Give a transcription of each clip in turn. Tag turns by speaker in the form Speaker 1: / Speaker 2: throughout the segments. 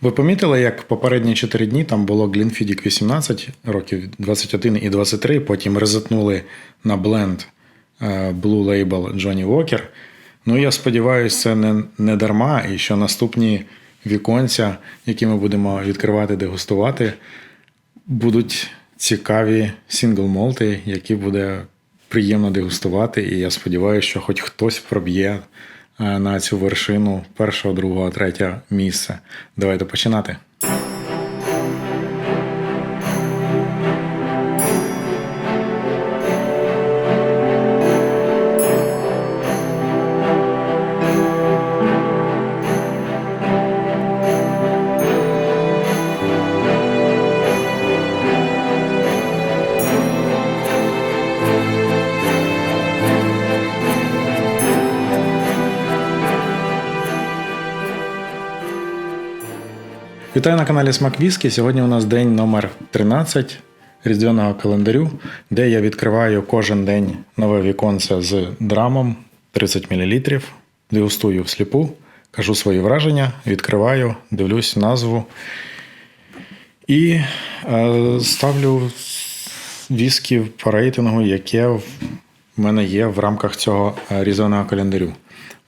Speaker 1: Ви помітили, як попередні 4 дні там було Glenfiddich 18 років, 21 і 23, потім резетнули на бленд е, Blue Label Johnny Walker. Ну, я сподіваюся, це не, не дарма, і що наступні віконця, які ми будемо відкривати, дегустувати, будуть цікаві сингл-молти, які буде приємно дегустувати. І я сподіваюся, що хоч хтось проб'є на цю вершину першого, другого, третього місця. Давайте починати. Вітаю на каналі Смак Віскі. Сьогодні у нас день номер 13 різдвяного календарю, де я відкриваю кожен день нове віконце з драмом 30 мл, дегустую всліпу, кажу свої враження, відкриваю, дивлюсь назву і е, ставлю віскі по рейтингу, яке в мене є в рамках цього е, різдвяного календарю.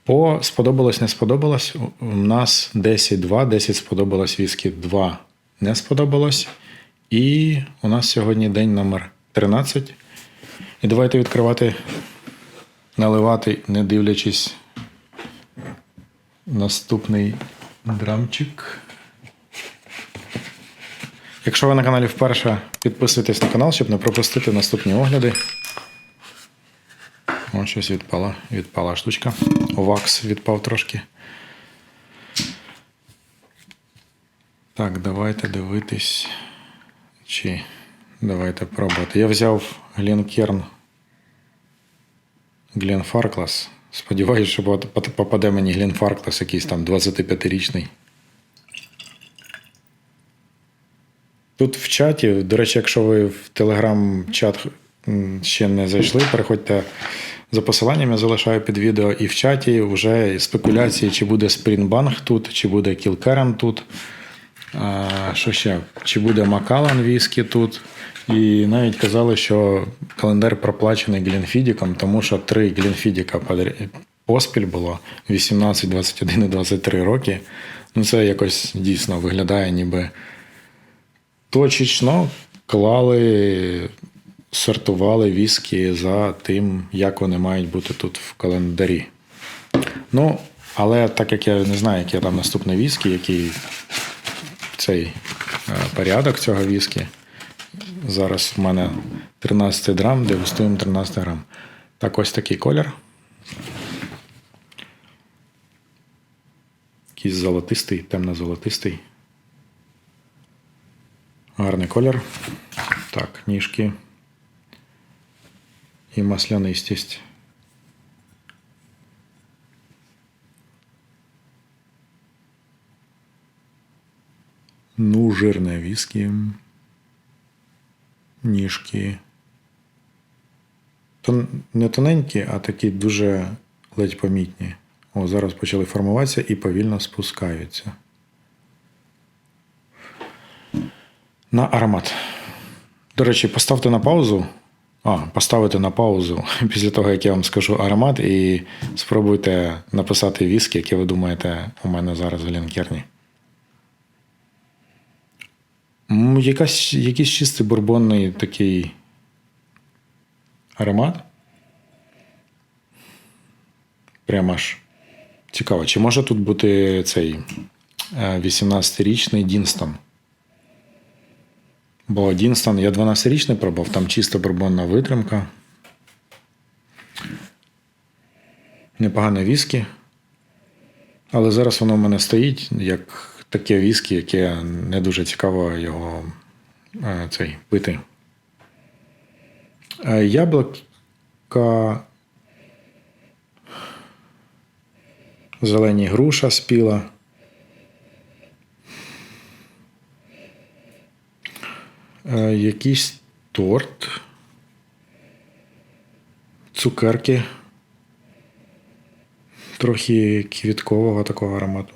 Speaker 1: По сподобалось, не сподобалось. У нас 10-2, 10 сподобалось, віскі 2 не сподобалось. І у нас сьогодні день номер 13. І давайте відкривати, наливати, не дивлячись наступний драмчик. Якщо ви на каналі вперше, підписуйтесь на канал, щоб не пропустити наступні огляди. О, щось відпала. Відпала штучка. Вакс відпав трошки. Так, давайте дивитись. Чи давайте пробувати. Я взяв Гленкерн Гленфарклас. Сподіваюсь, що попаде мені Гленфарклас якийсь там 25-річний. Тут в чаті, до речі, якщо ви в телеграм-чат ще не зайшли, переходьте за посиланням, я залишаю під відео і в чаті вже спекуляції, чи буде Спрінбанг тут, чи буде Кілкерен тут. А, що ще? Чи буде Макалан Віскі тут. І навіть казали, що календар проплачений Глінфідіком, тому що три Глінфідіка поспіль було 18, 21 і 23 роки. Ну, це якось дійсно виглядає, ніби точечно клали, сортували віскі за тим, як вони мають бути тут в календарі. Ну, але так як я не знаю, яке там наступне віскі, який цей е, порядок цього віскі. Зараз в мене 13 грам, дегустуємо 13 грам. Так, ось такий колір. Якийсь золотистий, темно-золотистий. Гарний колір. Так, ніжки. І маслянистість. Ну, жирне віскі. Ніжки. Тон, не тоненькі, а такі дуже ледь помітні. О, зараз почали формуватися і повільно спускаються. На аромат. До речі, поставте на паузу. А, поставити на паузу після того, як я вам скажу аромат, і спробуйте написати віскі, яке ви думаєте у мене зараз в лінкерні. Якась, якийсь чистий бурбонний такий аромат. Прямо аж цікаво. Чи може тут бути цей е, 18-річний Дінстон? Бо Дінстон, я 12-річний пробував, там чисто бурбонна витримка. Непогане віскі. Але зараз воно в мене стоїть як таке віскі, яке не дуже цікаво його е, цей, пити. Яблука. Зелені груша спіла. Е, Якийсь торт. Цукерки. Трохи квіткового такого аромату.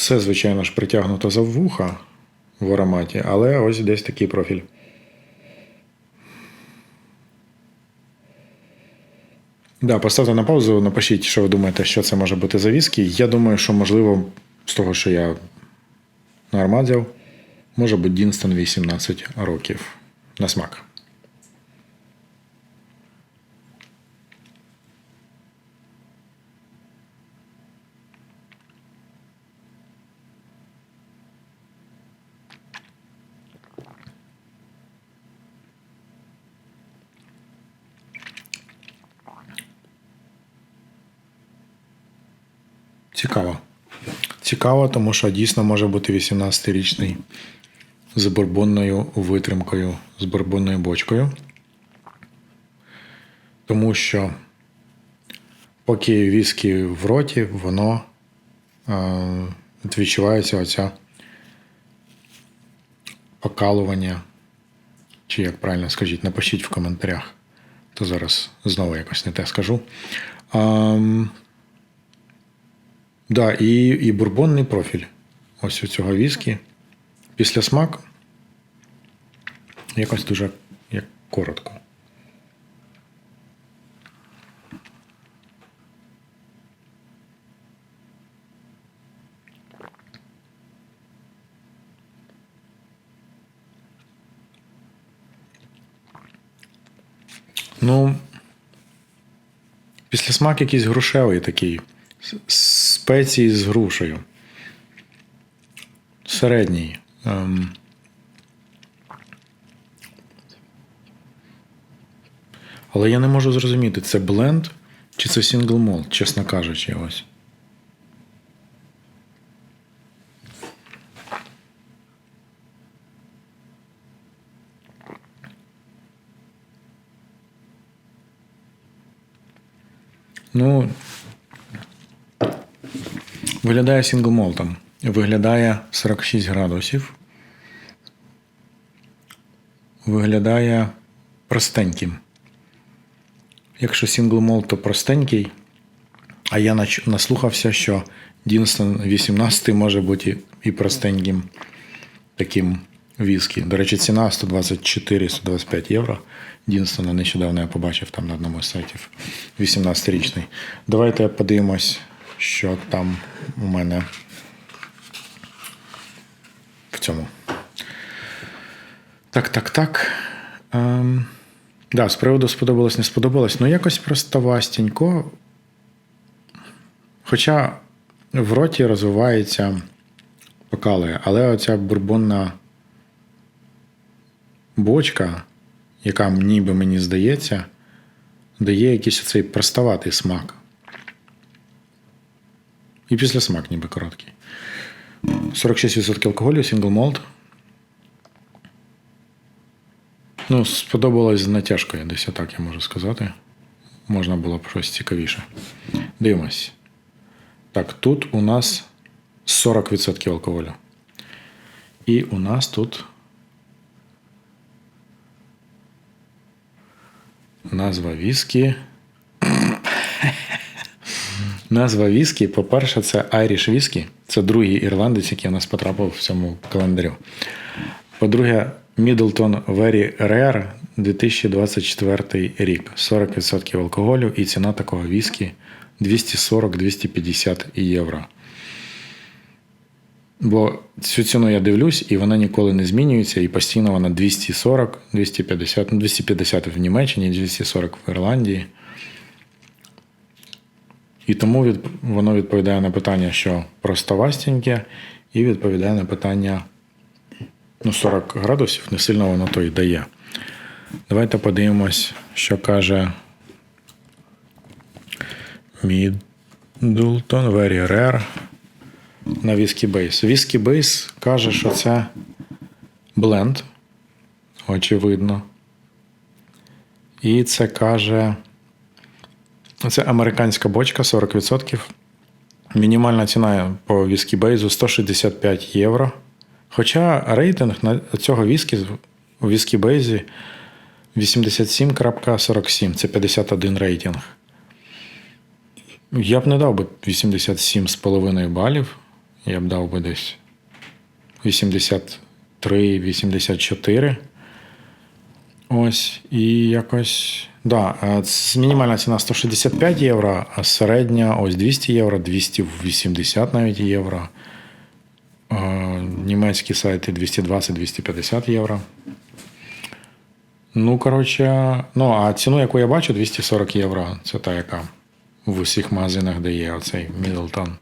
Speaker 1: все, звичайно ж, притягнуто за вуха в ароматі, але ось десь такий профіль. Да, поставте на паузу, напишіть, що ви думаєте, що це може бути за віскі. Я думаю, що можливо, з того, що я на аромат взяв, може бути Дінстон 18 років на смак. Цікаво. Цікаво, тому що дійсно може бути 18-річний з бурбонною витримкою, з бурбонною бочкою. Тому що, поки віскі в роті, воно е, відчувається оця покалування. Чи як правильно скажіть, напишіть в коментарях. То зараз знову якось не те скажу. А, Да, і і бурбонний профіль. Ось у цього віскі. Після смак якось дуже як коротко. Ну, після смак якийсь грушевий такий спеції з грушею. Середній. Ем. Але я не можу зрозуміти, це бленд чи це сингл молд, чесно кажучи, ось. Ну, Виглядає сінглмолтом. Виглядає 46 градусів. Виглядає простеньким. Якщо сінглмолт, то простенький. А я наслухався, що Дінстон 18 може бути і простеньким таким віскі. До речі, ціна 124-125 євро. Дінстона нещодавно я побачив там на одному з сайтів 18-річний. Давайте подивимось що там у мене в цьому. Так, так, так. Ем, да, з приводу сподобалось, не сподобалось. Ну, якось просто вастенько. Хоча в роті розвивається покали, але оця бурбонна бочка, яка ніби мені здається, дає якийсь цей проставатий смак. І після смак ніби короткий. 46% алкоголю, сингл молд. Ну, сподобалось з натяжкою, десь так я можу сказати. Можна було б щось цікавіше. Дивимось. Так, тут у нас 40% алкоголю. І у нас тут назва віскі. Назва віскі, по-перше, це Irish Whisky. Це другий ірландець, який у нас потрапив в цьому календарю. По-друге, Middleton Very Rare 2024 рік. 40% алкоголю і ціна такого віскі 240-250 євро. Бо цю ціну я дивлюсь, і вона ніколи не змінюється, і постійно вона 240, 250, ну 250 в Німеччині, 240 в Ірландії. І тому від, воно відповідає на питання, що просто вастеньке, і відповідає на питання ну, 40 градусів, не сильно воно то й дає. Давайте подивимось, що каже Middleton Very Rare на Whisky Base. Whisky Base каже, що це бленд, очевидно. І це каже. Це американська бочка 40%. Мінімальна ціна по віскі бейзу 165 євро. Хоча рейтинг на цього віскі у віскі бейзі 87.47, це 51 рейтинг. Я б не дав би 87,5 балів я б дав би десь 83-84. Ось, і якось. Да, е, мінімальна ціна 165 євро, а середня ось 200 євро, 280 навіть євро. Е, Німецькі сайти 220-250 євро. Ну, коротше, ну, а ціну, яку я бачу, 240 євро. Це та, яка в усіх магазинах, де є оцей Мідлтон.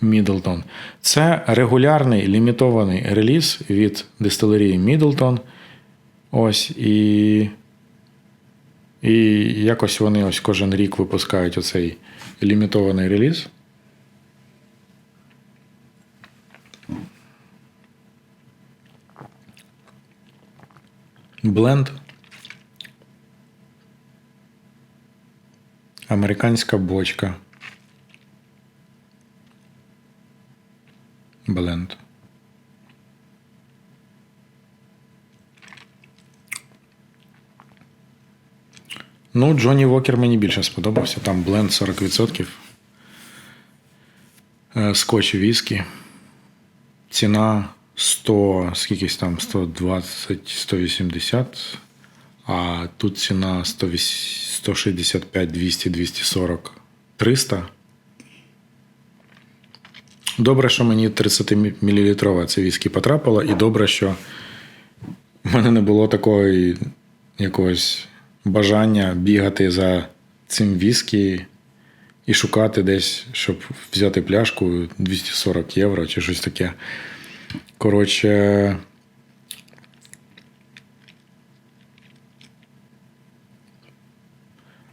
Speaker 1: Мідлтон. Це регулярний лімітований реліз від дистилерії Мідлтон. Ось і. І якось вони ось кожен рік випускають оцей лімітований реліз. Бленд. Американська бочка. Бленд. Ну, Джонні Вокер мені більше сподобався. Там бленд 40%. Е, Скотч віскі. Ціна 100, скількись там 120, 180. А тут ціна 165, 200, 240, 300. Добре, що мені 30 мл це віскі потрапило, і добре, що в мене не було такої якогось бажання бігати за цим віскі і шукати десь, щоб взяти пляшку 240 євро чи щось таке. Коротше.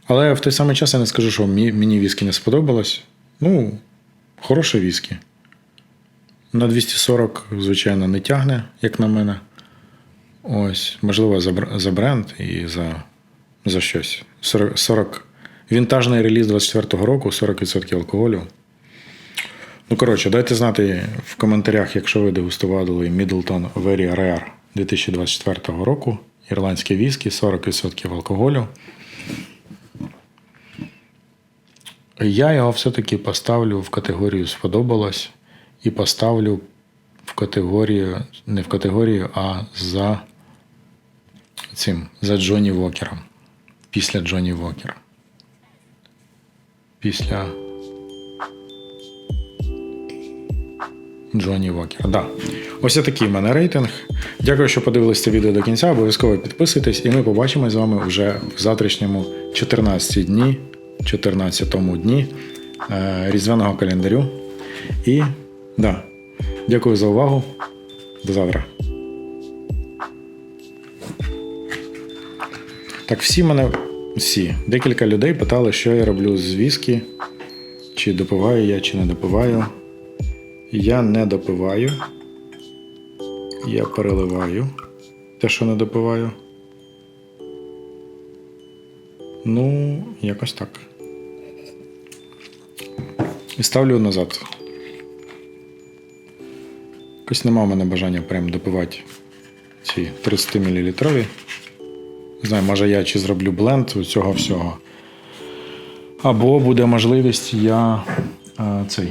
Speaker 1: Але в той самий час я не скажу, що мені віскі не сподобалось. Ну, хороше віскі. На 240, звичайно, не тягне, як на мене. Ось, можливо, за бренд і за, за щось. 40, 40 вінтажний реліз 24-го року, 40% алкоголю. Ну, коротше, дайте знати в коментарях, якщо ви дегустували Middleton Very Rare 2024 року. Ірландське віскі, 40% алкоголю. Я його все-таки поставлю в категорію сподобалось і поставлю в категорію, не в категорію, а за цим, за Джонні Вокером. Після Джонні Вокера. Після Джонні Вокера. Да. Ось такий в мене рейтинг. Дякую, що подивилися це відео до кінця. Обов'язково підписуйтесь, і ми побачимось з вами вже в завтрашньому 14 дні, 14 дні е, різдвяного календарю. І да, дякую за увагу. До завтра. Так, всі мене, всі, декілька людей питали, що я роблю з віскі, чи допиваю я, чи не допиваю. Я не допиваю. Я переливаю те, що не допиваю. Ну, якось так. І ставлю назад. Якось нема в мене бажання прям допивати ці 30 мл. Не знаю, може я чи зроблю бленд цього всього. Або буде можливість, я а, цей.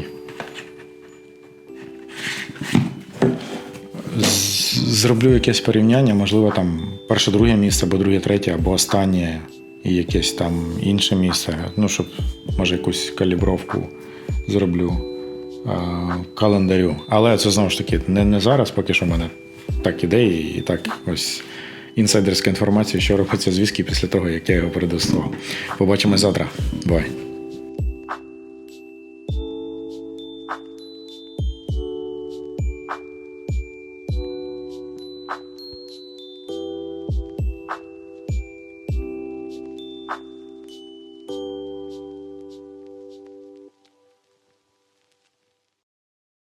Speaker 1: Зроблю якесь порівняння, можливо, там перше, друге місце, або друге, третє, або останнє, і якесь там інше місце. Ну, щоб, може, якусь калібровку зроблю е, календарю. Але це знову ж таки не, не зараз, поки що в мене так ідеї, і так ось інсайдерська інформація, що робиться з віскі після того, як я його передостував. Побачимо завтра. Бай.